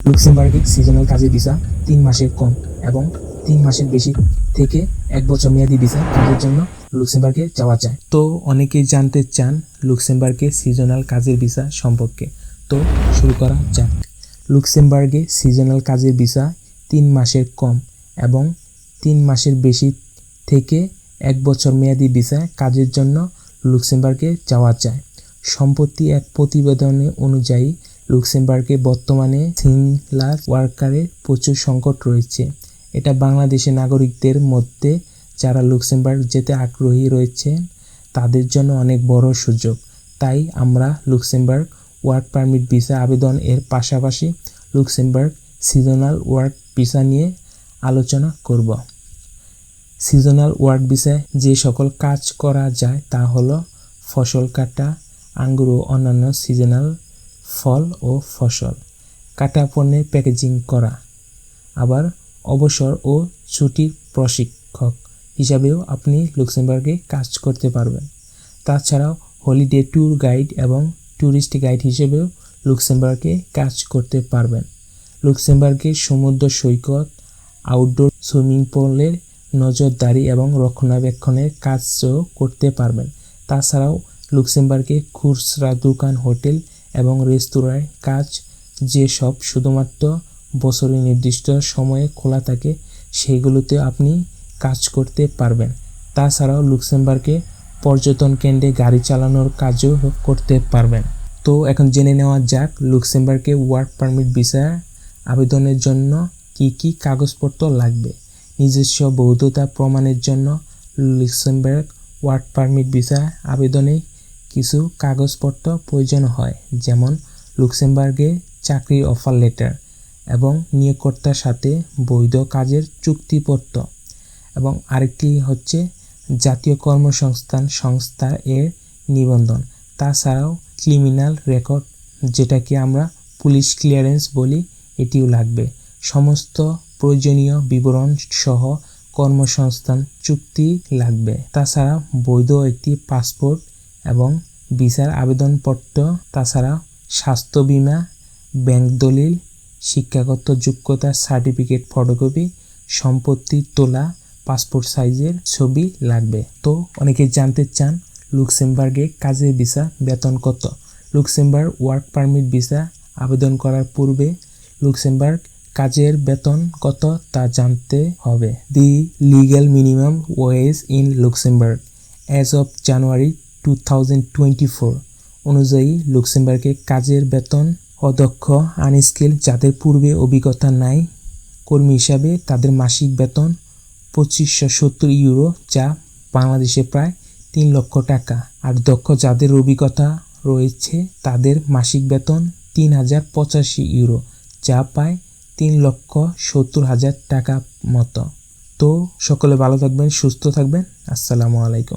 লুক্সেমবার্গে seasonal কাজের visa তিন মাসের কম এবং তিন মাসের বেশি থেকে এক বছর মেয়াদি ভিসা কাজের জন্য লুক্সেমবার্গে যাওয়া যায়। তো অনেকেই জানতে চান লুক্সেমবার্গে সিজনাল কাজের ভিসা সম্পর্কে। তো শুরু করা যাক। লুক্সেমবার্গে সিজনাল কাজের ভিসা তিন মাসের কম এবং তিন মাসের বেশি থেকে এক বছর মেয়াদি ভিসা কাজের জন্য লুক্সেমবার্গে যাওয়া যায়। সম্প্রতি এক প্রতিবেদনে অনুযায়ী লুক্সেমবার্গে বর্তমানে সিংলার ওয়ার্কারের প্রচুর সংকট রয়েছে। এটা বাংলাদেশের নাগরিকদের মধ্যে যারা লুক্সেমবার্গ যেতে আগ্রহী রয়েছে, তাদের জন্য অনেক বড় সুযোগ। তাই আমরা লুক্সেমবার্গ ওয়ার্ক পারমিট ভিসা আবেদন এর পাশাপাশি লুক্সেমবার্গ সিজনাল ওয়ার্ক ভিসা নিয়ে আলোচনা করব। সিজনাল ওয়ার্ক ভিসায় যে সকল কাজ করা যায় তা হলো ফসল কাটা, আঙ্গুর ও অন্যান্য সিজনাল ফল ও ফসল, কাটা পণ্যের প্যাকেজিং করা, আবার অবসর ও ছুটির প্রশিক্ষক হিসাবেও আপনি লুক্সেমবার্গে কাজ করতে পারবেন। তাছাড়াও হলিডে ট্যুর গাইড এবং ট্যুরিস্ট গাইড হিসেবেও লুক্সেমবার্গে কাজ করতে পারবেন। লুক্সেমবার্গের সমুদ্র সৈকত, আউটডোর সুইমিং পুলের নজরদারি এবং রক্ষণাবেক্ষণের কাজও করতে পারবেন। তাছাড়াও লুক্সেমবার্গে খুচরা দোকান, হোটেল এবং রেস্তোরাঁয় কাজ যেসব শুধুমাত্র বছরে নির্দিষ্ট সময়ে খোলা থাকে, সেগুলোতে আপনি কাজ করতে পারবেন। তাছাড়াও লুক্সেমবার্গে পর্যটন কেন্দ্রে গাড়ি চালানোর কাজও করতে পারবেন। তো এখন জেনে নেওয়া যাক লুক্সেমবার্গে ওয়ার্ক পারমিট ভিসা আবেদনের জন্য কি কি কাগজপত্র লাগবে। নিজস্ব বৌদ্ধতা প্রমাণের জন্য লুক্সেমবার্গ ওয়ার্ক পারমিট ভিসা আবেদনে কিছু কাগজপত্র প্রয়োজন হয়, যেমন লুক্সেমবার্গে চাকরির অফার লেটার এবং নিয়োগকর্তার সাথে বৈধ কাজের চুক্তিপত্র। এবং আরেকটি হচ্ছে জাতীয় কর্মসংস্থান সংস্থা এর নিবন্ধন। তাছাড়াও ক্রিমিনাল রেকর্ড যেটাকে আমরা পুলিশ ক্লিয়ারেন্স বলি, এটিও লাগবে। সমস্ত প্রয়োজনীয় বিবরণ সহ কর্মসংস্থান চুক্তি লাগবে। তাছাড়া বৈধ একটি পাসপোর্ট এবং ভিসার আবেদনপত্র, তাছাড়া স্বাস্থ্য বিমা, ব্যাংক দলিল, শিক্ষাগত যোগ্যতার সার্টিফিকেট, ফটোকপি, সম্পত্তি তোলা, পাসপোর্ট সাইজের ছবি লাগবে। তো অনেকে জানতে চান লুক্সেমবার্গে কাজের ভিসা বেতন কত? লুক্সেমবার্গ ওয়ার্ক পারমিট ভিসা আবেদন করার পূর্বে লুক্সেমবার্গ কাজের বেতন কত তা জানতে হবে। The legal minimum wage in Luxembourg. As of January two thousand twenty four অনুযায়ী লুক্সেমবার্গে কাজের বেতন অদক্ষ আনস্কিল যাদের পূর্বে অভিজ্ঞতা নাই, কর্মী হিসাবে তাদের মাসিক বেতন পঁচিশশো সত্তর ইউরো, যা বাংলাদেশে প্রায় তিন লক্ষ টাকা। আর দক্ষ যাদের অভিজ্ঞতা রয়েছে তাদের মাসিক বেতন তিন হাজার পঁচাশি ইউরো, যা পায় তিন লক্ষ সত্তর হাজার টাকা মতো। তো সকলে ভালো থাকবেন, সুস্থ থাকবেন। আসসালামু আলাইকুম।